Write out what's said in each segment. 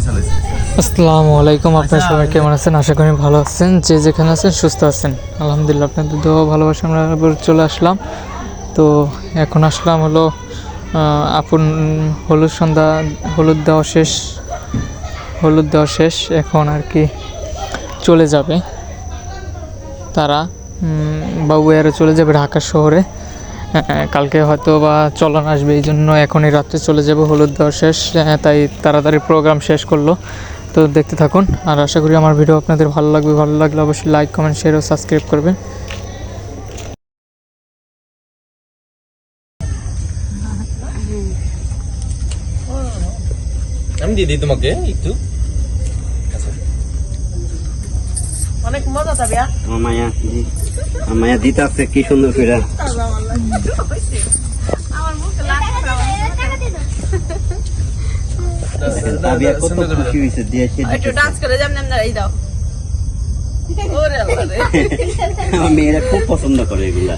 আসসালামু আলাইকুম আপনারা সবাই কেমন আছেন? আশা করি ভালো আছেন। যে যেখানে আছেন সুস্থ আছেন। আলহামদুলিল্লাহ আপনাদের দোয়া ভালোবাসা আমরা আবার চলে আসলাম। তো এখন আসলাম হলো আপন হলুদ সন্ধ্যা হলুদ দেওয়া শেষ হলুদ দেওয়া শেষ। এখন আর কি চলে যাবে তারা। উম, বাবু এরা চলে যাবে ঢাকা শহরে। কালকে হয়তো বা চলন আসবে এই জন্য এখনই রাত্রে চলে যাবে হলুদ দেওয়া শেষ আহ, তাই তাড়াতাড়ি প্রোগ্রাম শেষ করল। তো দেখতে থাকুন আর আশা করি আমার ভিডিও আপনাদের ভালো লাগবে ভালো লাগলে অবশ্যই লাইক কমেন্ট শেয়ার ও সাবস্ক্রাইব করবেন। আমি দিয়ে দিই তোমাকে একটু। অনেক মজা যাবে আমার মায়া মায়া দিতে আছে কি সুন্দর করে মেয়েরা খুব পছন্দ করে এগুলা।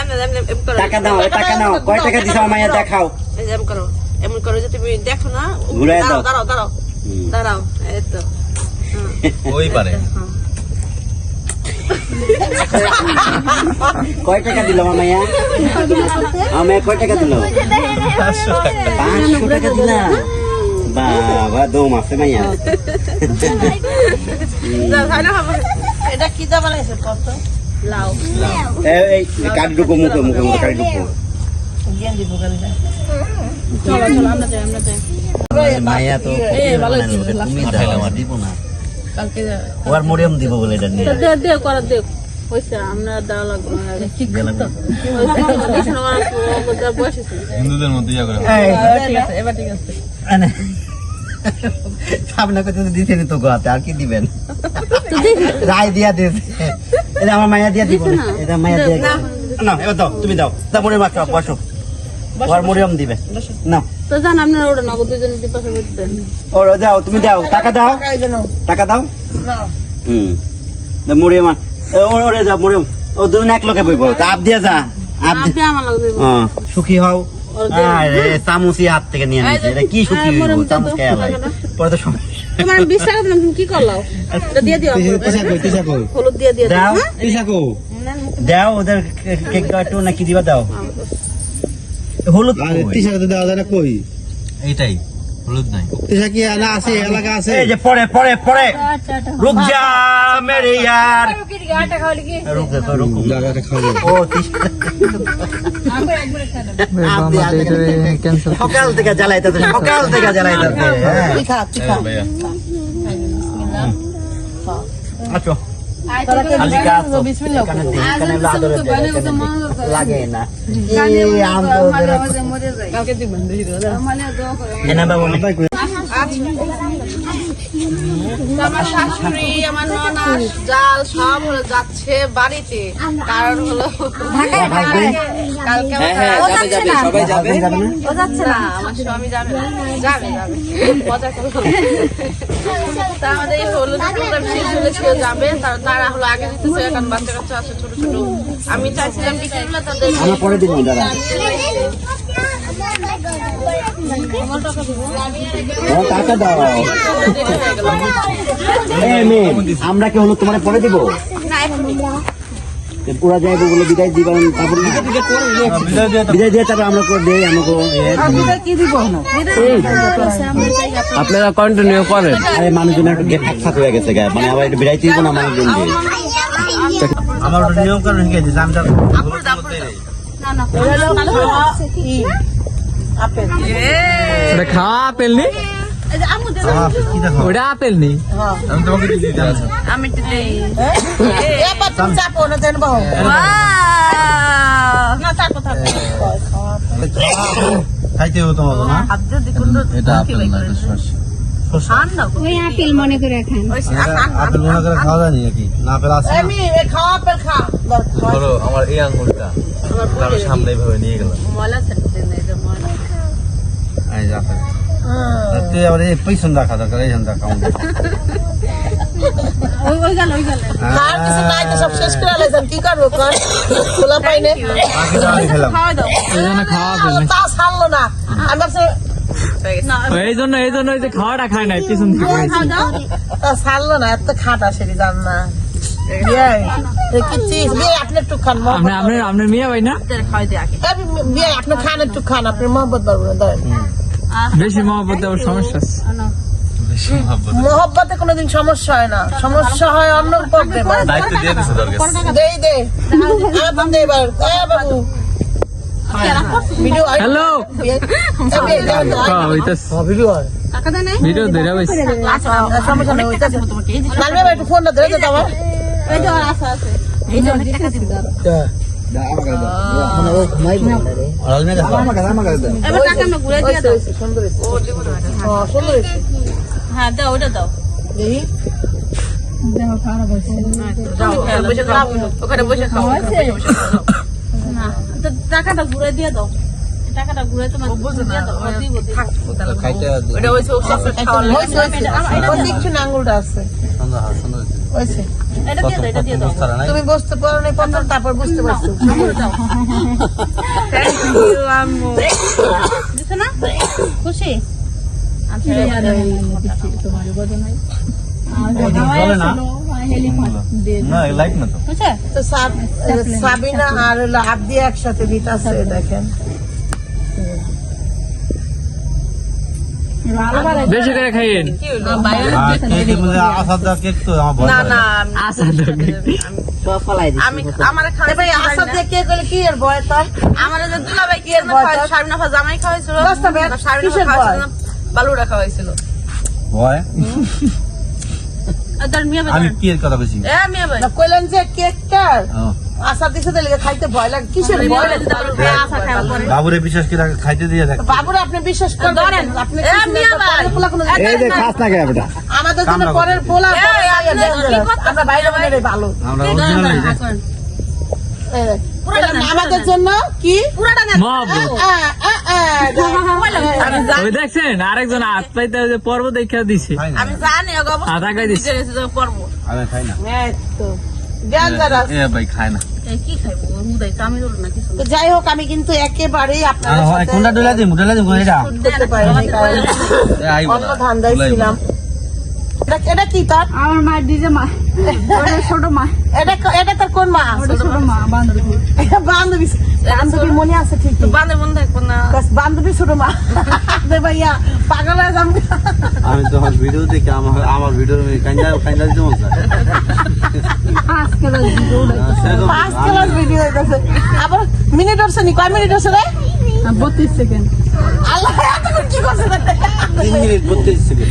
এমন এমন এমন করো। টাকা দাও টাকা নাও কয় টাকা দিছো মায়া দেখাও। এমন করো এমন করো যে তুমি দেখো না দাও। দাঁড়াও দাঁড়াও। দাঁড়াও এই তো। ওই পারে। কয় টাকা দিল আমার মায়া আমার কয় টাকা দিল? পাঁচশো টাকা দিলা? বাবা দম আছে মাইয়া। এটা কি দা বানাইছে? কত? লাউ। এই এই ঢুকো মুখে মুখে মুখে কাঠ ঢুকো গেঞ্জি বোকালি চলো চলো আমরা যাই আমরা যাই। মায়া তো তুমি দিব না। কালকে মরিয়ম দিব বলে এটা নিয়ে। দে দে করে দে। হইছে আমরা দেওয়া লাগবে না। ঠিক গেলাম। বয়স আছে হিন্দুদের মধ্যে ইয়া করে। ঠিক আছে এবার ঠিক আছে। আপনাকে তো তো গোয়াতে আর কি দিবেন? রায় দিয়া দিয়েছে এটা আমার মায়া দিয়া দিব এটা মায়া দিয়া না এবার দাও তুমি দাও। দাও মরিয়ম একটা বসো। ওর মরিয়ম দিবে। না তো জান আপনারা ওটা নগদ দুজনে পাশে করতেন। ওর দাও তুমি দাও। টাকা দাও। টাকা দাও। হুম। দাও মরিয়ম আন। এ, ওর ওরে যাও মরিয়ম ও দুজন এক লোকে বইব। আপ দিয়া যা। আপ দি- আপনি আমার লাগবে হ্যাঁ, সুখী হও। আরে চামচি হাত থেকে নিয়ে নিয়েছে। এটা কি সুখী হ্যাঁ, হইব? চামচ খেয়ে আলাই। পরে তো সমস্যা। তোমার বিশ্বাস করতে তুমি কি করলাও? এটা দিয়ে দিও হলুদ দিয়ে দিয়ে দাও দিও দাও ওদের কেক দাও একটু নাকি দিবা দাও। হলুদ কই? এইটাই হলুদ নাই। এই যে পরে পরে পরে রুক যা মেরে ইয়ার রুক যা রুক ও তিস- আমাদের ক্যান্সেল সকাল থেকে জ্বালাইতেছে সকাল থেকে জ্বালাইতেছে হ্যাঁ। ভাইয়া। আচ্ছা খালি কাজ তো। আমার শাশুড়ি আমার ননাস জাল সব হলো যাচ্ছে বাড়িতে। কারণ হলো কালকে আমার যাবে যাবে সবাই যাবে? যাবে ও যাচ্ছে না। আমার স্বামী যাবে না। যাবে যাবে। মজা করব তা আমাদের এই হলুদ প্রোগ্রাম শেষ হলে কেউ যাবে। তার- তারা হলো আগে কারণ বাচ্চা কাচ্চা আছে ছোট ছোট। আমি চাইছিলাম বিকেলবেলা তাদের আমরা পরে দিব দাদা। টাকা দাও। আমরা কি হলো তোমার পরে দিব। পুরা যাইবো বলে বিদায় দিবেন তারপর বিদায় দিয়ে তারপর আমরা করে দেই আমাকে আপনারা কন্টিনিউ করেন। আরে মানুষজন একটু গেট ফাঁক হয়ে গেছে গা। মানে আবার একটু বিদায় দিব না মানুষজন দিয়ে? আমার ওটা নিয়ম কারণ হয়ে গেছে আমি ওটা খাওয়া আপেল। নি কি দেখো ওটা আপেল নি আমি তোমাকে দিয়ে দিতে আমি একটু দেই। খাইতে হতো তোমাকে না এটা আপেল না এটা শসা ওই আপেল মনে করে খান। আপেল মনে করে খাওয়া যায় নাকি? না আপেল আছে ধরো আমার এই আঙ্গুলটা তার সামনে এইভাবে নিয়ে গেলাম। নেই এই যে আপেল। তুই আবার এই পয়সন দেখা দরকার এই জন্য কাউন্ট ওই গেল ওই গেল আর কিছু নাই তো সব শেষ করে আলাইছেন কি করব কর খোলা পাইনে খেলাম খাওয়া দাও এই জন্য খাওয়া নি তা ছাড়লো না আমি ভাবছি না এই জন্য এই জন্য ওই যে খাওয়াটা খায় না পিছন থেকে বলেছি। তা ছাড়লো না এত খাটা সেরি জান না আপনার আপনার মিয়া ভাই না? দিয়ে খান একটু খান আপনি মোহব্বত না ধরেন বেশি মহব্বত আবার সমস্যা আছে মহব্বত কোনোদিন সমস্যা হয় না সমস্যা হয় অন্য প্রবলেম দায়িত্ব দিয়ে দিছে তোর দেই দে আমার দে এবার এ বাবু হ্যালো ভিডিও ভিডিও ধরে বসে ফোনটা ধরে। হ্যাঁ। হ্যাঁ দাও ওটা দাও ওখানে বসে খাও না। টাকাটা ঘুরে দিয়ে দাও টাকাটা ঘুরে তোমার দিব। ওটা হচ্ছে আঙ্গুলটা আছে হয়েছে? তুমি বুঝতে পারো না প্রথম তারপর বুঝতে পারছ। খুশি? আচ্ছা না? লাইট না? তো। বুঝছে? তো সাব- সাবিনা আর হলো আব্দি একসাথে দিতাছে দেখেন। বেশি করে খাইয়েন? না না আমি ভাই আসাদ দিয়ে কি কথা বলছি? মিয়া ভাই। কইলেন যে কেকটার। আসাদ দিছে তো খাইতে ভয় লাগে কিসের ভয় লাগে? আশা খাওয়া পরে বাবুরে বিশ্বাস করে খাইতে দিয়ে দেখ বাবুরা আপনি বিশ্বাস করবেন আপনি এ, মিয়া ভাই। পরের পোলা কোনো এই যে খাস না কে বেটা আমাদের জন্য পরের পোলা কি আমরা বাইরে বাইরে ভালো আমরা। আমাদের জন্য দেখছেন আরেকজন হাত পাইতে পর্ব দেখা দিছে আমি জানি আমি খাই না ভাই খায় না। যাই হোক আমি কিন্তু একেবারেই আপনার এটা কি তার? আমার মায়ের দিদি মা ছোট মা। এটা এটা তোর কোন মা? ছোট মা বান্ধবী। বান্ধবী বান্ধবী মনে আছে ঠিক বান্ধে মন থাকব না। বান্ধবী ছোট মা। দে ভাইয়া পাগল হয়ে যাম আমি তো ভিডিও দেখি আমার আমার ভিডিও কাঞ্জা কাঞ্জা দিতে মন আজকে ভিডিও পাঁচ ক্লাস ভিডিও হইতাছে। আবার মিনিট হচ্ছে নি? কয় মিনিট হচ্ছে রে? বত্রিশ সেকেন্ড আল্লাহ এতক্ষণ কি করছে তিন মিনিট বত্রিশ সেকেন্ড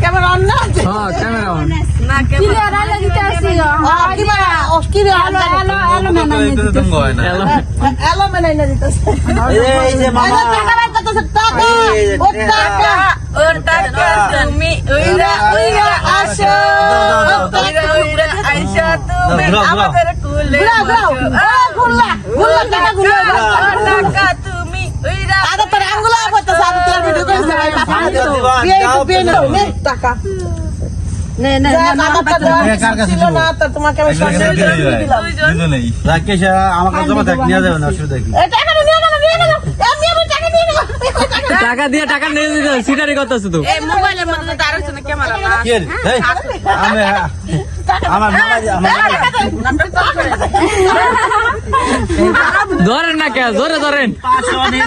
ক্যামেরা অন না ক্যামেরা হ্যাঁ ক্যামেরা অন না ক্যামেরা আলো দিতে আসছি ও, কি বাড়া? কি আলো আলো আলো মানা দিতে এলো। এলো মেলাই এই যে এই টাকা বের করতেছে, টাকা! ও টাকা! ও টাকা তুমি উইরা উইরা আসো উইরা উইরা আইসা তুমি। আমাদের কুলে ঘুরলা, ঘুরলা, টাকা ঘুরলা। টাকা তুমি উইরা আরে তোর আঙ্গুলা করতেছে, আমি তোর ভিডিও করেছি, ভাই, পাপা হাতে তো। বিয়ে একটু বিয়ে নাও, নে, টাকা। দিয়ে টাকা নিয়ে গেলো। টাকা দিয়ে টাকা নিয়ে দিতে সিটারি করতেছো তো। মোবাইলের মধ্যে ক্যামেরা আমার ধরেন না কে ধরে ধরেন। আমি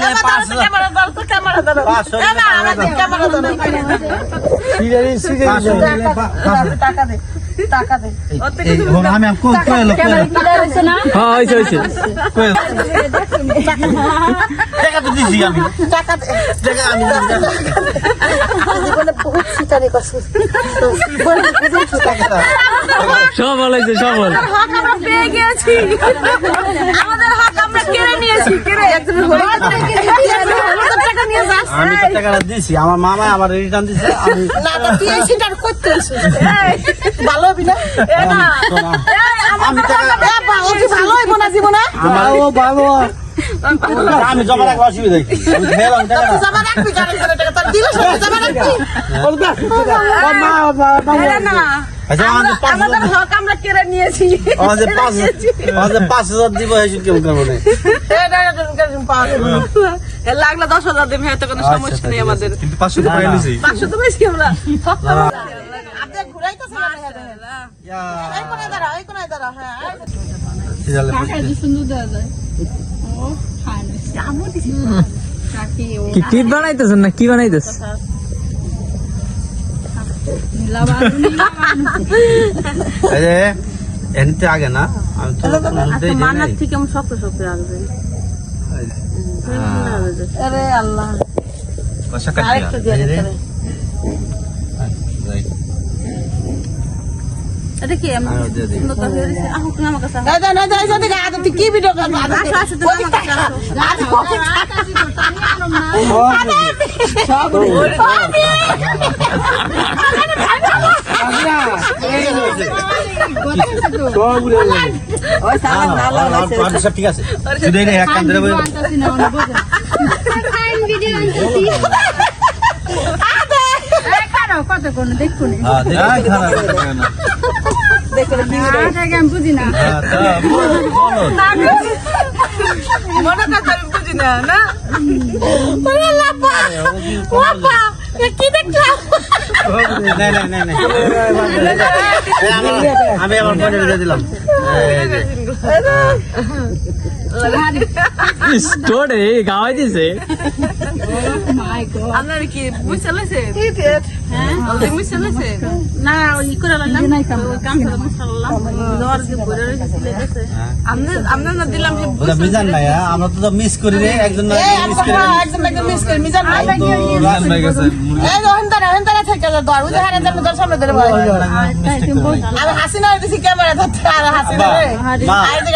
ক্লিয়ার হয়েছে না হ্যাঁ। সফল সফল হক আমরা পেয়ে গেছি আমাদের হক আমরা কেড়ে নিয়েছি। কেড়ে আমি তো টাকাটা দিছি আমার মামা আমার রিটার্ন দিছে আমি না তো তুই এই সিটার করতে ভালো হবি না? আমি টাকা ও কি ভালো হইব না জীবনে? আমার ও বাবু আমি জমা রাখব অসুবিধা কি জমা রাখবি গাড়ি করে টাকা তোর দিলে সব জমা রাখবি আচ্ছা আমাদের হক আমরা কেড়ে নিয়েছি। আমাদের পাঁচ আমাদের পাঁচ হাজার দিব কেমন লাগলে দশ হাজার দেবে হয়তো কোনো সমস্যা নেই আমাদের। কিন্তু পাঁচশো তো পাঁচশো তো আমরা। হ্যাঁ। কি টিপ বানাইতেছেন না কি বানাইতেছ? যে এনতে আগে না আমি তো দেই নাই। ঠিক কেমন শক্ত শক্ত আসবে আরে আল্লাহ কষা কাটিয়া আরেকটু দিয়ে কি আমি আরও দিয়ে দিই। সুন্দর করে দিয়েছি আহ তুমি আমার কাছে এই দেন, এই দেন, এই দেন, এই দেন, আদে, তুই কি ভিডিও করবি? ওই সব ঠিক আছে শুধু এই এক কান ধরে বই- আনতাছি না অনেক বোঝা এই কত কোন দেখুন হ্যাঁ, দেখি। আয় খারাপ না। আমি বুঝি না হ্যাঁ, তা বলো, বলো। মনে কথা আমি বুঝি না, না? নাই, নাই, নাই, নাই। এই আমার- আমি আমার ফোনে ভিডিও দিলাম। স্টোরে গাওয়াই দিছে আপনার কি বুঝতে ইডিয়েট। হ্যাঁ? বুঝতে লাগছে না ই করে লাগলাম নাই কাম। কাম করে মশাল্লাহ দর যে বড় রেখেছে আমরা আমরা না দিলাম যে মিজান হ্যাঁ? আমরা তো মিস করি রে একজন না মিস করে। একজন নাকি miss করি, মিজান ভাই। মিজান ভাই গেছে, এই, ওখান দাঁড়া, ওখান দাঁড়া থেকে যা, ওই যে হারে যাবে, ধর, সামনে ধরে বয়। mistake করে। আমি হাসি না দিছি ক্যামেরা ধরতে আর হাসি না রে। আরে